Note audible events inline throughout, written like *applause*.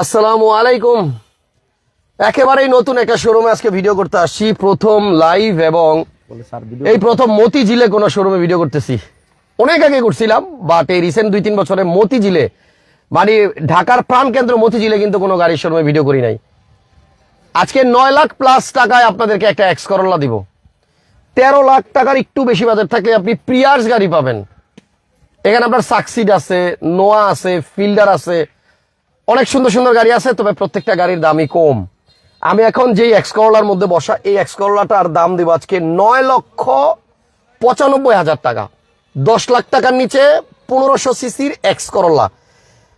আসসালামু আলাইকুম। একেবারেই নতুন একটা শোরুমে আজকে ভিডিও করতে আসছি। প্রথম লাইভ এবং এই প্রথম মতিঝিলে কোনো শোরুমে ভিডিও করতেছি। অনেক আগে করছিলাম বাট এই রিসেন্ট দুই তিন বছরে মতিঝিলে মানে ঢাকার প্রাণ কেন্দ্র মতিঝিলে কিন্তু কোনো গাড়ির শোরুমে ভিডিও করি নাই। আজকে নয় লাখ প্লাস টাকায় আপনাদেরকে একটা এক্স করোলা দিব। তেরো লাখ টাকার একটু বেশি বাজার থাকলে আপনি প্রিয়ার্স গাড়ি পাবেন। এখানে আপনার সাকসিড আছে নোয়া আছে ফিল্ডার আছে অনেক সুন্দর সুন্দর গাড়ি আছে, তবে প্রত্যেকটা গাড়ির দামই কম। আমি এখন যেই এক্স করোলার মধ্যে বসা, এই এক্সকরোলাটার দাম দিব আজকে নয় লক্ষ পঁচানব্বই হাজার টাকা। দশ লাখ টাকার নিচে পনেরোশো সিসির এক্স করোলা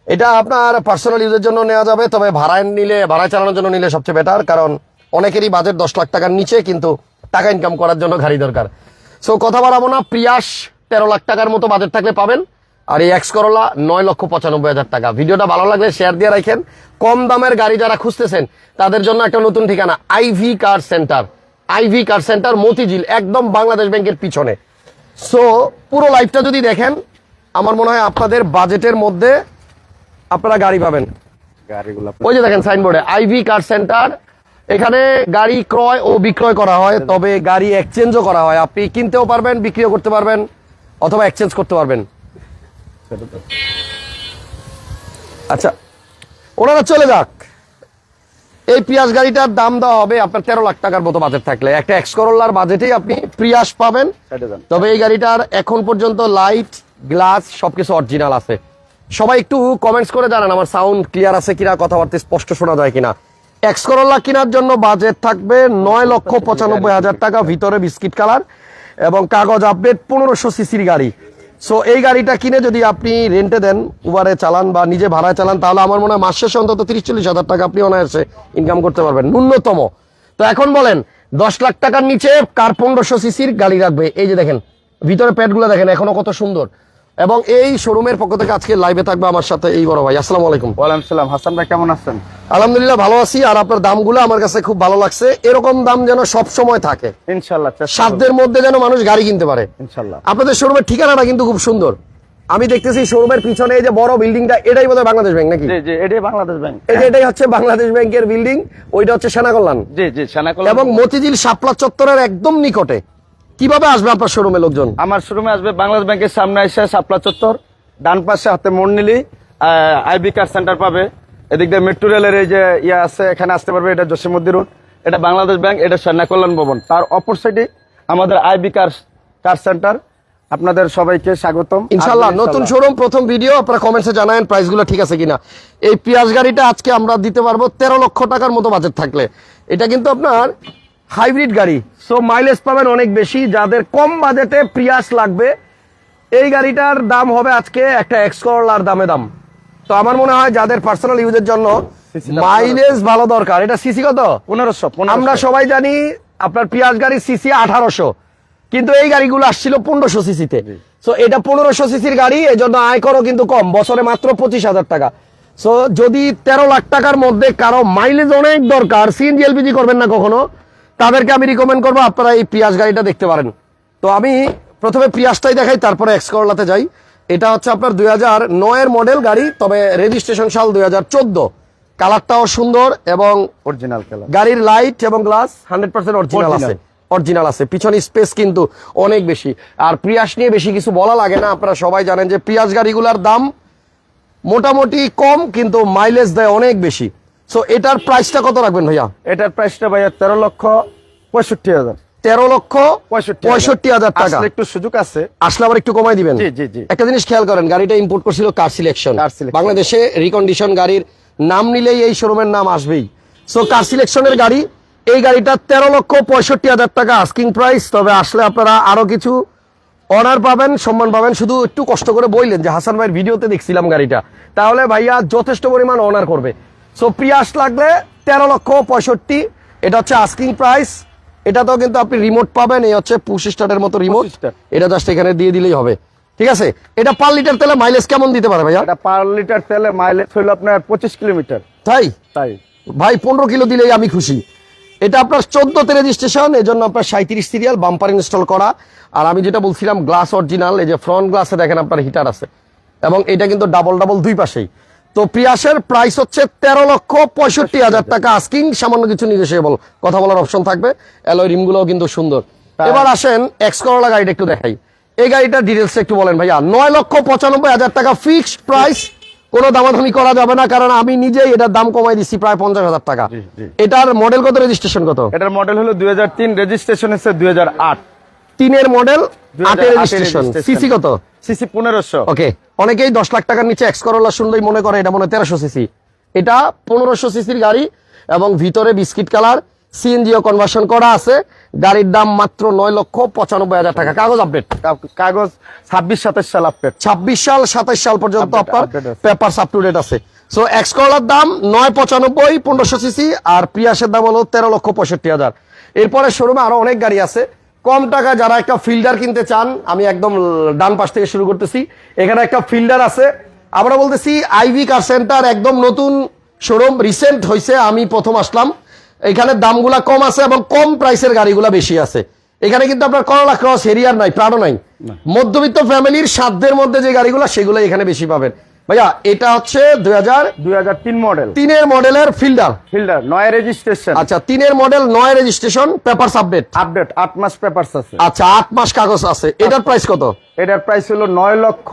এটা আপনার পার্সোনাল ইউজের জন্য নেওয়া যাবে, তবে ভাড়ায় নিলে ভাড়ায় চালানোর জন্য নিলে সবচেয়ে বেটার কারণ অনেকেরই বাজেট দশ লাখ টাকার নিচে, কিন্তু টাকা ইনকাম করার জন্য গাড়ি দরকার। সো কথা বাড়াবো না, প্রিয়াস তেরো লাখ টাকার মতো বাজেট থাকলে পাবেন। আর এই এক্স করোলা নয় লক্ষ পঁচানব্বই হাজার টাকা। ভিডিওটা ভালো লাগলে শেয়ার দিয়ে রাখেন। কম দামের গাড়ি যারা খুঁজতেছেন তাদের জন্য একটা নতুন ঠিকানা IV car centre IV car centre Motijheel একদম বাংলাদেশ ব্যাংকের পিছনে। সো পুরো লাইফটা যদি দেখেন আমার মনে হয় আপনাদের বাজেটের মধ্যে আপনারা গাড়ি পাবেন। ওই যে দেখেন সাইনবোর্ডে আইভি কার সেন্টার এখানে গাড়ি ক্রয় ও বিক্রয় করা হয় তবে গাড়ি এক্সচেঞ্জও করা হয়। আপনি কিনতেও পারবেন বিক্রিও করতে পারবেন অথবা এক্সচেঞ্জ করতে পারবেন। আচ্ছা ওনারা চলে যাক। এই পিয়াস গাড়িটার দাম দেওয়া হবে আপনার তেরো লাখ টাকার মতো বাজেট থাকলে। একটা এক্স করোলার বাজেটেই আপনি প্রিয়াস পাবেন। তবে এই গাড়িটার এখন পর্যন্ত লাইট গ্লাস সবকিছু অরিজিনাল আছে। সবাই একটু কমেন্টস করে জানান আমার সাউন্ড ক্লিয়ার আছে কিনা কথাবার্তা স্পষ্ট শোনা যায় কিনা। এক্স করোলা কেনার জন্য বাজেট থাকবে নয় লক্ষ পঁচানব্বই হাজার টাকা ভিতরে বিস্কিট কালার এবং কাগজ আপডেট পনেরোশো সিসির গাড়ি। সো এই গাড়িটা কিনে যদি আপনি রেন্টে দেন উবারে চালান বা নিজে ভাড়ায় চালান, তাহলে আমার মনে হয় মাস শেষে অন্তত তিরিশ চল্লিশ হাজার টাকা আপনি অনায়াসে ইনকাম করতে পারবেন। ন্যূনতম। তো এখন বলেন, দশ লাখ টাকার নিচে কার পনেরোশো সিসির গাড়ি রাখবে? এই যে দেখেন, ভিতরে প্যাডগুলো দেখেন, এখনও কত সুন্দর। এবং এই শোরুমের পক্ষ থেকে আজকে লাইভে থাকবে আমার সাথে এই বড় ভাই। আসসালামু আলাইকুম। ওয়ালাইকুম সালাম হাসান ভাই কেমন আছেন? আলহামদুলিল্লাহ ভালো আছি আর আপনার দামগুলো আমার কাছে খুব ভালো লাগছে। এরকম দাম যেন সব সময় থাকে। করব। সাধ্যের মধ্যে যেন মানুষ গাড়ি কিনতে পারে। ইনশাল্লাহ আপনাদের শোরুমের ঠিকানাটা কিন্তু খুব সুন্দর। আমি দেখতেছি শোরুমের পিছনে এই যে বড় বিল্ডিংটা এটাই বোধহয় বাংলাদেশ ব্যাংক নাকি? জি জি এটাই বাংলাদেশ ব্যাংক। এই যে এটাই হচ্ছে বাংলাদেশ ব্যাংকের বিল্ডিং ওইটা হচ্ছে সেনা কল্যাণ। জি জি সেনাকল এবং মতিঝিল শাপলা চত্বরের একদম নিকটে। কীভাবে আসবে আপনার শোরুমে লোকজন? আমার শোরুমে আসবে বাংলাদেশ ব্যাংকের সামনে এসে শাপলা চত্বর ডান পাশে হাতে মোড় নিলি আইবি কার সেন্টার পাবে। এদিক দিয়ে মেট্রো রেলের এই যে ইয়ে আছে এখানে আসতে পারবে এটা জসিমুদ্দি রোড এটা বাংলাদেশ ব্যাংক এটা সেনা কল্যাণ ভবন। তার অপর সাইডে আমাদের আইবি কার কার সেন্টার আপনাদের সবাইকে স্বাগতম। ইনশাল্লাহ নতুন শোরুম প্রথম ভিডিও আপনারা কমেন্টসে জানাবেন প্রাইসগুলো ঠিক আছে কিনা। এই পিয়াজ গাড়িটা আজকে আমরা দিতে পারব তেরো লক্ষ টাকার মতো বাজেট থাকলে। এটা কিন্তু আপনার হাইব্রিড গাড়ি। সো মাইলেজ পাবেন অনেক বেশি। যাদের কম বাজেটে প্রিয়াস লাগবে এই গাড়িটার দাম হবে আজকে একটা এক্স করলার দামে দাম। তো আমার মনে হয় যাদের পার্সোনাল ইউজের জন্য মাইলেজ ভালো দরকার। এটা সিসি কত? পনেরোশো আমরা সবাই জানি আপনার পিয়াজ গাড়ির সিসি আঠারোশো। কিন্তু এই গাড়িগুলো আসছিল পনেরোশো সিসিতে সো এটা পনেরোশো সিসির গাড়ি এই জন্য আয়করও কিন্তু কম। বছরে মাত্র পঁচিশ হাজার টাকা। সো যদি তেরো লাখ টাকার মধ্যে কারও মাইলেজ অনেক দরকার সিএনজি এলপিজি করবেন না কখনো। তাদেরকে আমি রিকমেন্ড করব আপনারা এই পিয়াজ গাড়িটা দেখতে পারেন। তো আমি প্রথমে পিয়াজটাই দেখাই তারপরে এক্স করলাতে যাই। এটা হচ্ছে আপনার দুই হাজার নয়ের মডেল গাড়ি তবে রেজিস্ট্রেশন সাল দুই হাজার চোদ্দ। কালারটাও সুন্দর এবং অরিজিনাল কালার গাড়ির লাইট এবং গ্লাস হান্ড্রেড পার্সেন্ট অরিজিনাল আছে। অরিজিনাল আছে। পিছনে স্পেস কিন্তু অনেক বেশি। আর প্রিয়াস নিয়ে বেশি কিছু বলা লাগে না আপনারা সবাই জানেন যে প্রিয়াস গাড়িগুলোর দাম মোটামুটি কম কিন্তু মাইলেজ দেয় অনেক বেশি। সো এটার প্রাইসটা কত রাখবেন ভাইয়া? এটার প্রাইসটা ভাইয়া তেরো লক্ষ পঁয়ষট্টি হাজার। তেরো লক্ষ পঁয়ষট্টি পঁয়ষট্টি হাজার টাকা। একটু সুযোগ আছে। আসলে আবার একটু কমাই দিবেন। একটা জিনিস খেয়াল করেন গাড়িটা ইম্পোর্ট করছিল কার সিলেকশন বাংলাদেশে রিকন্ডিশন গাড়ির নাম নিলেই এই শোরুমের নাম আসবেই। সো কার সিলেকশনের গাড়ি এই গাড়িটা তেরো লক্ষ পঁয়ষট্টি হাজার টাকা আস্কিং প্রাইস তবে আসলে আপনারা আরও কিছু অনার পাবেন সম্মান পাবেন। শুধু একটু কষ্ট করে বললেন যে হাসান ভাইয়ের ভিডিওতে দেখছিলাম গাড়িটা। তাহলে ভাইয়া যথেষ্ট পরিমাণ অনার করবে। সো প্রিয়াস লাগলে তেরো লক্ষ পঁয়ষট্টি। এটা হচ্ছে আস্কিং প্রাইস এটাতেও কিন্তু আপনি রিমোট পাবেন। এই হচ্ছে পুশ স্টার্টের মতো রিমোট এটা জাস্ট এখানে দিয়ে দিলেই হবে। ঠিক আছে? এটা পার লিটার তেলে মাইলেজ কেমন দিতে পারে ভাইয়া? এটা পার লিটার তেলে মাইলেজ হইল আপনার পঁচিশ কিলোমিটার। তাই? তাই। ভাই পনেরো কিলো দিলেই আমি খুশি। এটা আপনার চোদ্দতে রেজিস্ট্রেশন এই জন্য আপনার সাঁত্রিশ সিরিয়াল বাম্পার ইনস্টল করা। আর আমি যেটা বলছিলাম গ্লাস অরিজিনাল এই যে ফ্রন্ট গ্লাসে দেখেন আপনার হিটার আছে। এবং এটা কিন্তু ডাবল ডাবল দুই পাশেই। তো প্রিয়াসের প্রাইস হচ্ছে তেরো লক্ষ পঁয়ষট্টি হাজার টাকা। আস্কিং সামান্য কিছু নির্দেশেবল কথা বলার অপশন থাকবে। অ্যালয় রিমগুলোও কিন্তু সুন্দর। এবার আসেন এক্স করোলা গাড়িটা একটু দেখাই। এই গাড়িটার ডিটেলস একটু বলেন ভাইয়া। নয় লক্ষ পঁচানব্বই হাজার টাকা ফিক্সড প্রাইস কোনো দামাদামি করা যাবে না কারণ আমি নিজেই এটার দাম কমাই দিচ্ছি প্রায় পঞ্চাশ হাজার টাকা। এটার মডেল কত? রেজিস্ট্রেশন কত? এটার মডেল হলো দুই হাজার তিন রেজিস্ট্রেশন হচ্ছে দুই হাজার আট। তিনের মডেল আটের এর রেজিস্ট্রেশন সিসি কত? সিসি পনেরোশো। ওকে অনেকেই দশ লাখ টাকার নিচে এক্স করোলা শুনলেই মনে করে এটা মনে তেরোশো সিসি। এটা পনেরোশো সিসির গাড়ি এবং ভিতরে বিস্কিট কালার সিএনজিও কনভার্সন করা আছে। গাড়ির দাম মাত্র নয় লক্ষ পঁচানব্বই হাজার টাকা। কাগজ আপডেট কাগজ ছাব্বিশ সাতাশ সাল আপডেট ছাব্বিশ সাল সাতাশ সাল পর্যন্ত আপনার পেপার আপ টু ডেট আছে। সো এক্স করলার দাম নয় পঁচানব্বই পনেরোশো সিসি আর প্রিয়াসের দাম হলো তেরো লক্ষ পঁয়ষট্টি হাজার। এরপরে শোরুমে আরও অনেক গাড়ি আছে। কম টাকা যারা একটা ফিল্ডার কিনতে চান আমি একদম ডান পাশ থেকে শুরু করতেছি। এখানে একটা ফিল্ডার আছে। আমরা বলতেছি আইভি কার সেন্টার একদম নতুন শোরুম রিসেন্ট হয়েছে আমি প্রথম আসলাম। এখানে দামগুলা কম আছে এবং কম প্রাইসের গাড়িগুলা বেশি আছে। এখানে কিন্তু আপনার করলা ক্রস হেরিয়ার নাই প্রাণও নাই। মধ্যবিত্ত ফ্যামিলির সাধ্যের মধ্যে যে গাড়িগুলো সেগুলো এখানে বেশি পাবেন। ভাইয়া এটা হচ্ছে দুই হাজার দুই হাজার তিন মডেল তিনের মডেলের ফিল্ডার। ফিল্ডার নয় রেজিস্ট্রেশন আচ্ছা তিনের মডেল নয় রেজিস্ট্রেশন পেপার আপডেট আপডেট আট মাস পেপারস আছে। আচ্ছা আট মাস কাগজ আছে। এটার প্রাইস কত? এটার প্রাইস হলো নয় লক্ষ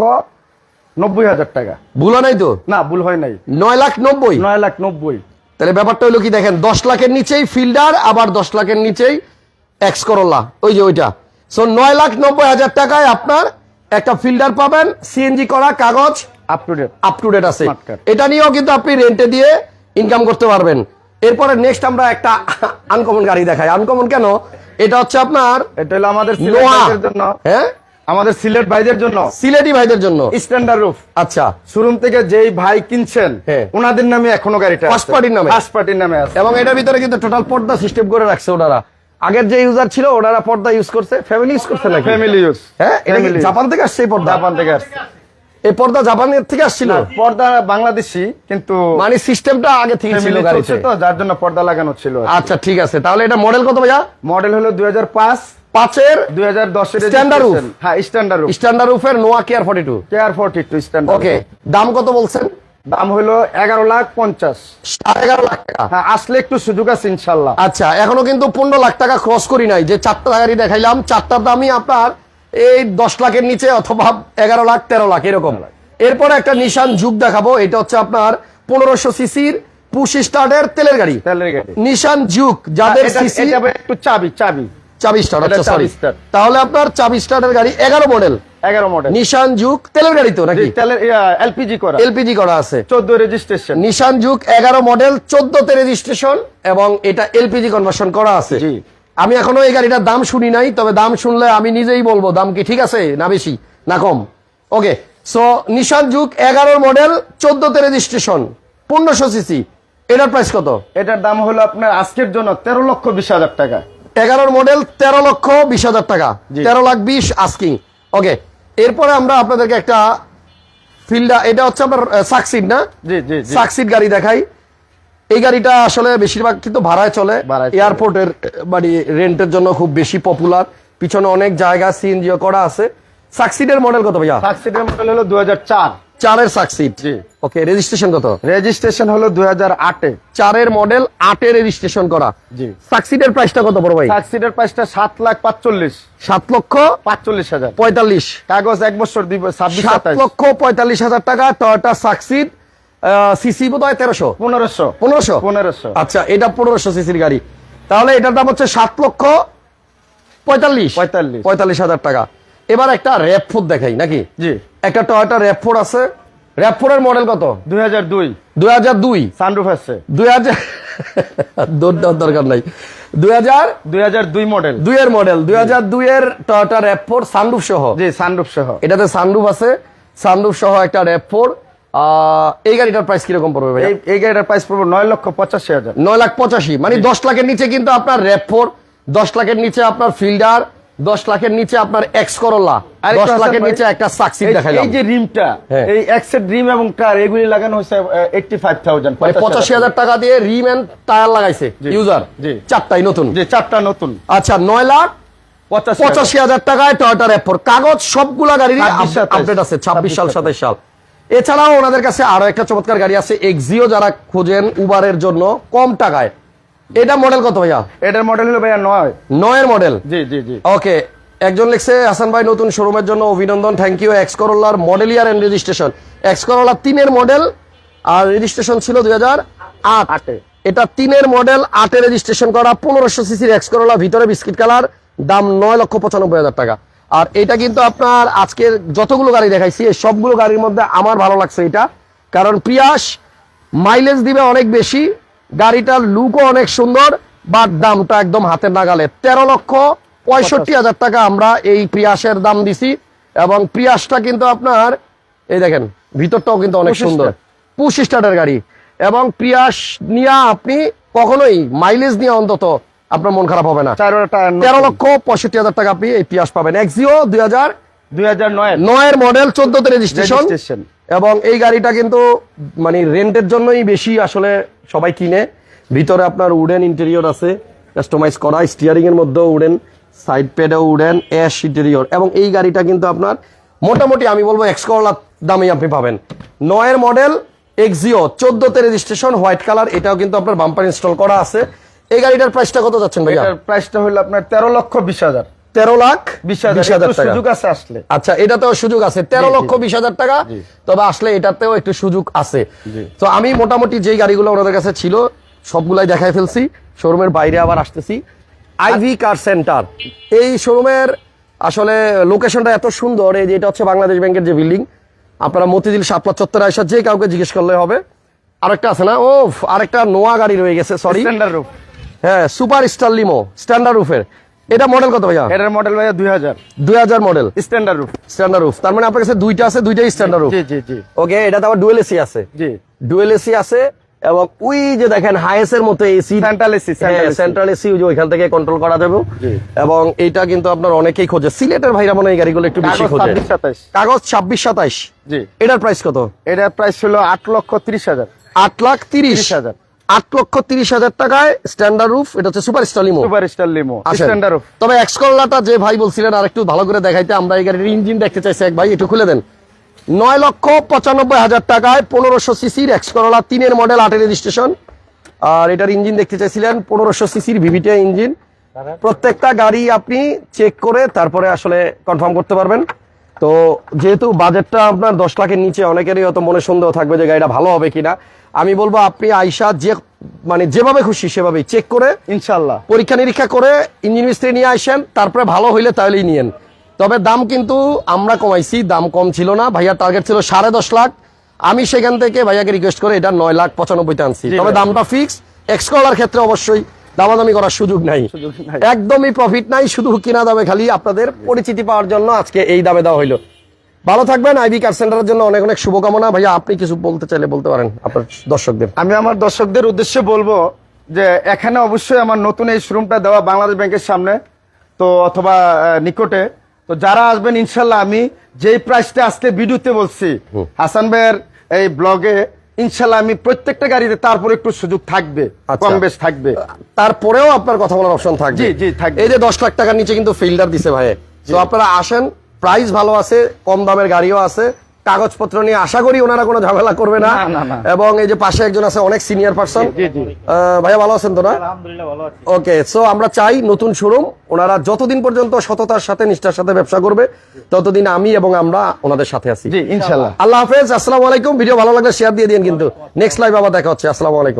নব্বই হাজার টাকা। ভুলা নাই তো? না ভুল হয় নাই। নয় লাখ নব্বই? নয় লাখ নব্বই। তাহলে ব্যাপারটা হলো কি দেখেন দশ লাখের নিচেই ফিল্ডার আবার দশ লাখের নিচেই এক্স করোলা ওই যে ওইটা। সো নয় লাখ নব্বই হাজার টাকায় আপনার একটা ফিল্ডার পাবেন সিএনজি করা কাগজ up to date up to date আছে এটা নিয়েও কিন্তু আপনি রেন্টে দিয়ে ইনকাম করতে পারবেন। এরপরে নেক্সট আমরা একটা *laughs* আনকমন গাড়ি দেখাই। আনকমন কেন? এটা হচ্ছে আপনার এটা হলো আমাদের জন্য। হ্যাঁ? আমাদের সিলেট ভাইদের জন্য। সিলেটি ভাইদের জন্য। স্ট্যান্ডার্ড রুফ আচ্ছা। শোরুম থেকে যেই ভাই কিনছেন হ্যাঁ। ওনাদের নামে এখনও গাড়িটা party নামে? ফার্স্ট পার্টির নামে আছে। এবং এটার ভিতরে কিন্তু টোটাল পর্দা সিস্টেম করে রাখছে ওনারা। আগের যে ইউজার ছিল ওনারা পর্দা ইউজ করছে। ফ্যামিলি ইউজ করছে নাকি? ফ্যামিলি ইউজ হ্যাঁ? এটা জাপান থেকে আসছে এই পর্দা? জাপান থেকে আসছে। এই পর্দা জাপানের থেকে আসছিল? পর্দা বাংলাদেশি কিন্তু মানে সিস্টেমটা আগে থেকে ছিল গাড়িতে? তো যার জন্য পর্দা লাগানো ছিল আচ্ছা ঠিক আছে। তাহলে এটা মডেল কত ভাইয়া? মডেল হলো দুই হাজার পাঁচ পাঁচের দুই হাজার দশের Standard roof? হ্যাঁ standard roof standard রুফের Noah care forty two care forty two standard okay দাম কত বলছেন? দাম হলো এগারো লাখ পঞ্চাশ। এগারো লাখ টাকা। হ্যাঁ আসলে একটু সুযোগ আছে ইনশাল্লাহ। আচ্ছা এখনও কিন্তু পনেরো লাখ টাকা ক্রস করি নাই। যে চারটা গাড়ি দেখাইলাম চারটার দামই আপনার এই দশ লাখের নিচে অথবা এগারো লাখ তেরো লাখ এরকম। এরপরে একটা নিশান যুগ দেখাবো এটা হচ্ছে আপনার পনেরোশো সিসির পুশ স্টার্টের তেলের গাড়ি। নিশান যুগ যাদের সিসি একটু চাবি চাবি। চাবি স্টার্ট আচ্ছা সরি তাহলে আপনার চাবি স্টার্টের গাড়ি এগারো মডেল। এগারো মডেল। নিশান যুগ তেলের গাড়ি তো নাকি? এলপিজি করা। এলপিজি করা আছে। চোদ্দ রেজিস্ট্রেশন। নিশান যুগ এগারো মডেল চোদ্দতে রেজিস্ট্রেশন এবং এটা এলপিজি কনভার্সন করা আছে। আমি এখনও এই গাড়িটার দাম শুনি নাই তবে দাম শুনলে আমি নিজেই বলব দাম কি ঠিক আছে না বেশি না কম। ওকে সো নিশান যুগ এগারোর মডেল চোদ্দতে রেজিস্ট্রেশন পনেরোশো সিসি এটার প্রাইস কত? এটার দাম হলো আপনার আজকের জন্য তেরো লক্ষ বিশ হাজার টাকা। এগারোর মডেল তেরো লক্ষ বিশ হাজার টাকা। তেরো লাখ বিশ আস্কিং ওকে এরপরে আমরা আপনাদেরকে একটা ফিল্ডা এটা হচ্ছে আপনার সাকসিড না? সাকসিড গাড়ি দেখাই। এই গাড়িটা আসলে বেশিরভাগ কিন্তু ভাড়ায় চলে। এয়ারপোর্টের মানে রেন্টের জন্য খুব বেশি পপুলার পিছনে অনেক জায়গা সিএনজিও করা আছে। সাকসিডের মডেল কত ভাইয়া? সাকসিডের মডেল হলো দুই হাজার চার। চারের সাকসিড ওকে রেজিস্ট্রেশন কত? রেজিস্ট্রেশন হলো দুই হাজার আটে। চারের মডেল আটের রেজিস্ট্রেশন করা। জি। সাকসিডের প্রাইসটা কত বড় ভাই? সাকসিডের প্রাইসটা সাত লাখ পাঁচচল্লিশ। সাত লক্ষ পাঁচচল্লিশ হাজার। পঁয়তাল্লিশ। কাগজ এক বছর দিব ছাব্বিশ লক্ষ পঁয়তাল্লিশ হাজার টাকা টয়টা সাকসিড সিসি বোধ হয় তেরোশো। পনেরোশো। পনেরোশো? পনেরোশো। আচ্ছা এটা পনেরোশো সিসির গাড়ি। তাহলে এটার দাম হচ্ছে সাত লক্ষ পঁয়তাল্লিশ। পঁয়তাল্লিশ। পঁয়তাল্লিশ হাজার টাকা। এবার একটা র্যাপ ফোর দেখাই নাকি? জি। একটা টয়টা র্যাপ ফোর আছে। র্যাপ ফোরের মডেল কত? দুই হাজার দুই। দুই হাজার দুই। সানরুফ আছে। দুই হাজার দৌড় দেওয়ার দরকার নাই। দুই হাজার দুই হাজার দুই মডেল দুইয়ের মডেল দুই হাজার দুইয়ের টয়টা র্যাপ ফোর সানরুফ সহ। জি সানরুফ সহ। এটাতে সানরুফ আছে। সানরুফ সহ একটা র্যাপ ফোর। এই গাড়িটার প্রাইস কীরকম পড়বে ভাই এই গাড়িটার প্রাইস পড়ব নয় লক্ষ পঁচাশি হাজার। নয় লাখ পঁচাশি। মানে দশ লাখের নিচে কিন্তু আপনার র্যাপফোর দশ লাখের নিচে আপনার ফিল্ডার দশ লাখের নিচে আপনার এক্স করোলা দশ লাখের নিচে একটা সাকসিড এই- এই যে রিমটা হ্যাঁ। এই এক্সের রিম এবং কার এগুলি লাগানো হয়েছে এইটটি ফাইভ থাউজেন্ড পঁচাশি হাজার টাকা। দিয়ে রিম এন্ড টায়ার লাগাইছে ইউজার। চারটাই নতুন? যে চারটা নতুন। আচ্ছা নয় লাখ পঁচাশি হাজার। টাকায় টয়টা র্যাপ কাগজ সবগুলা গাড়ির আপডেট আছে ছাব্বিশ সাল সাতাইশ সাল। এছাড়াও ওনাদের কাছে আরও একটা চমৎকার গাড়ি আছে এক্সিও যারা খোঁজেন উবারের জন্য কম টাকায়। এটা মডেল কত ভাইয়া? এটার মডেল হলো ভাইয়া নয়। নয়ের মডেল জি জি জি। ওকে একজন লিখছে হাসান ভাই নতুন শোরুমের জন্য অভিনন্দন thank you X করোলার model year and registration X Corolla তিনের মডেল আর রেজিস্ট্রেশন ছিল দুই হাজার আট। আটে। এটা তিনের মডেল আটে রেজিস্ট্রেশন করা পনেরোশো সিসির এক্স করোলা ভিতরে বিস্কিট কালার দাম নয় লক্ষ পঁচানব্বই হাজার টাকা। আর এটা কিন্তু আপনার আজকের যতগুলো গাড়ি দেখাইছি এই সবগুলো গাড়ির মধ্যে আমার ভালো লাগছে এটা। কারণ প্রিয়াস মাইলেজ দিবে অনেক বেশি গাড়িটার লুকও অনেক সুন্দর বাট দামটা একদম হাতের নাগালে। তেরো লক্ষ পঁয়ষট্টি হাজার টাকা আমরা এই প্রিয়াসের দাম দিছি এবং প্রিয়াসটা কিন্তু আপনার এই দেখেন ভিতরটাও কিন্তু অনেক সুন্দর। পুশ স্টার্টের গাড়ি। এবং প্রিয়াস নিয়ে আপনি কখনোই মাইলেজ নিয়ে অন্তত আপনার মন খারাপ হবে না। তেরো লক্ষ পঁয়ষট্টি হাজার টাকা আপনি এই পিয়াস পাবেন। এক্সিও দুই হাজার দুই হাজার নয় নয়ের মডেল চোদ্দতে রেজিস্ট্রেশন এবং এই গাড়িটা কিন্তু মানে রেন্টের জন্যই বেশি আসলে সবাই কিনে। ভিতরে আপনার উডেন ইন্টেরিয়র আছে কাস্টমাইজ করা। স্টিয়ারিং এর মধ্যেও উডেন সাইড প্যাডেও উডেন অ্যাশ ইন্টেরিয়র এবং এই গাড়িটা কিন্তু আপনার মোটামুটি আমি বলব এক্স করলার দামেই আপনি পাবেন। নয়ের মডেল এক্সিও চোদ্দতে রেজিস্ট্রেশন হোয়াইট কালার এটাও কিন্তু আপনার বাম্পার ইনস্টল করা আছে। এই গাড়িটার প্রাইসটা কত যাচ্ছেন ভাইয়া? এটার প্রাইসটা হলো আপনার তেরো লক্ষ বিশ হাজার। তেরো লাখ বিশ হাজার সুযোগ আছে আসলে। আচ্ছা এটাতেও সুযোগ আছে। তেরো লক্ষ বিশ হাজার টাকা তবে আসলে এটাতেও একটু সুযোগ আছে। তো আমি মোটামুটি যেই গাড়িগুলো ওনাদের কাছে ছিল সবগুলাই দেখাই ফেলছি। শোরুমের বাইরে আবার আসতেছি। আইভি কার সেন্টার এই শোরুমের আসলে লোকেশনটা এত সুন্দর এই যে এটা হচ্ছে বাংলাদেশ ব্যাংকের যে বিল্ডিং। আপনারা মতিঝিল শাপলা চত্বরে আসা যে কাউকে জিজ্ঞেস করলে হবে। আরেকটা আছে না? ও আরেকটা নোয়া গাড়ি রয়ে গেছে সরি হ্যাঁ সুপার স্টার লিমো স্ট্যান্ডার্ড রুফের এটা মডেল কত ভাইয়া? এটার মডেল ভাইয়া দুই হাজার। দুই হাজার model standard roof standard roof তার মানে আপনার কাছে দুইটা আছে দুইটাই স্ট্যান্ডার্ড রুফ জি জি জি। ওকে এটাতে আবার ডুয়েল এসি আছে। জি। ডুয়েল এসি আছে এবং ওই যে দেখেন হাইএস এর মতো AC central AC central AC যে ওইখান থেকে কন্ট্রোল করা যাবে। জি। এবং এটা কিন্তু আপনার অনেকেই খোঁজে। সিলেটের ভাইরা মনে এই গাড়িগুলো একটু বেশি খোঁজে। কাগজ ছাব্বিশ সাতাইশ। জি। এটার প্রাইস কত? এটার প্রাইস ছিল আট লক্ষ ত্রিশ হাজার। আট লাখ তিরিশ। 30,000 আট লক্ষ তিরিশ হাজার টাকায় স্ট্যান্ডার্ড রুফ এটা হচ্ছে super star limo super star limo আসেন। স্ট্যান্ডার্ড রূপ তবে এক্সকলাটা যে ভাই বলছিলেন আর একটু ভালো করে দেখাইতে আমরা এই গাড়ির ইঞ্জিন দেখতে চাইছি এক ভাই একটু খুলে দেন। নয় লক্ষ পঁচানব্বই হাজার টাকায় পনেরোশো সিসির এক্সকরলা তিনের মডেল আটের রেজিস্ট্রেশন আর এটার ইঞ্জিন দেখতে চাইছিলেন পনেরোশো সিসির ভিভিটে ইঞ্জিন প্রত্যেকটা গাড়ি আপনি চেক করে তারপরে আসলে কনফার্ম করতে পারবেন। তো যেহেতু বাজেটটা আপনার দশ লাখের নিচে অনেকেরই হয়তো মনে সন্দেহ থাকবে যে গাড়িটা ভালো হবে কিনা। আমি বলব আপনি আইসা যে মানে যেভাবে খুশি সেভাবেই চেক করে ইনশাল্লাহ পরীক্ষা নিরীক্ষা করে ইঞ্জিন মিস্ত্রি নিয়ে আসেন তারপরে ভালো হইলে তাহলেই নিয়েন। তবে দাম কিন্তু আমরা কমাইছি দাম কম ছিল না। ভাইয়ার টার্গেট ছিল সাড়ে দশ লাখ। আমি সেখান থেকে ভাইয়াকে রিকোয়েস্ট করে এটা নয় লাখ পঁচানব্বইতে আনছি। তবে। দামটা ফিক্স এক্সকলার ক্ষেত্রে অবশ্যই দামাদামি করার সুযোগ নাই। একদমই প্রফিট নাই শুধু কিনা দামে খালি আপনাদের পরিচিতি পাওয়ার জন্য আজকে এই দামে দেওয়া হইল। ভালো থাকবেন আইবি কার সেন্টারের জন্য অনেক অনেক শুভকামনা। ভাইয়া আপনি কিছু বলতে চাইলে বলতে পারেন আপনার দর্শকদের। আমি আমার দর্শকদের উদ্দেশ্যে বলব যে এখানে অবশ্যই আমার নতুন এই শোরুমটা দেওয়া বাংলাদেশ ব্যাংকের সামনে তো অথবা নিকটে। তো যারা আসবেন ইনশাল্লাহ আমি যেই প্রাইসটা আজকে ভিডিওতে বলছি হাসান ভাইয়ের এই ব্লগে ইনশাল্লাহ আমি প্রত্যেকটা গাড়িতে তারপরে একটু সুযোগ থাকবে আচ্ছা। কম বেশ থাকবে তারপরেও আপনার কথা বলার অপশন থাকবে জি, জি, থাকবে। এই যে দশ লাখ টাকার নিচে কিন্তু ফিল্ডার দিছে ভাই তো আপনারা আসেন প্রাইস ভালো আছে কম দামের গাড়িও আছে কাগজপত্র নিয়ে আশা করি ওনারা কোনো ঝামেলা করবে না। এবং এই যে পাশে একজন আছে অনেক সিনিয়র পার্সন ভাইয়া ভালো আছেন তো না? ওকে সো আমরা চাই নতুন শোরুম ওনারা যতদিন পর্যন্ত সততার সাথে নিষ্ঠার সাথে ব্যবসা করবে ততদিন আমি এবং আমরা ওনাদের সাথে আছি। ইনশাল্লাহ। আল্লাহ হাফেজ আসসালামু আলাইকুম। ভিডিও ভালো লাগলে শেয়ার দিয়ে দিন কিন্তু। নেক্সট লাইভ আবার দেখা হচ্ছে। আসসালামু আলাইকুম।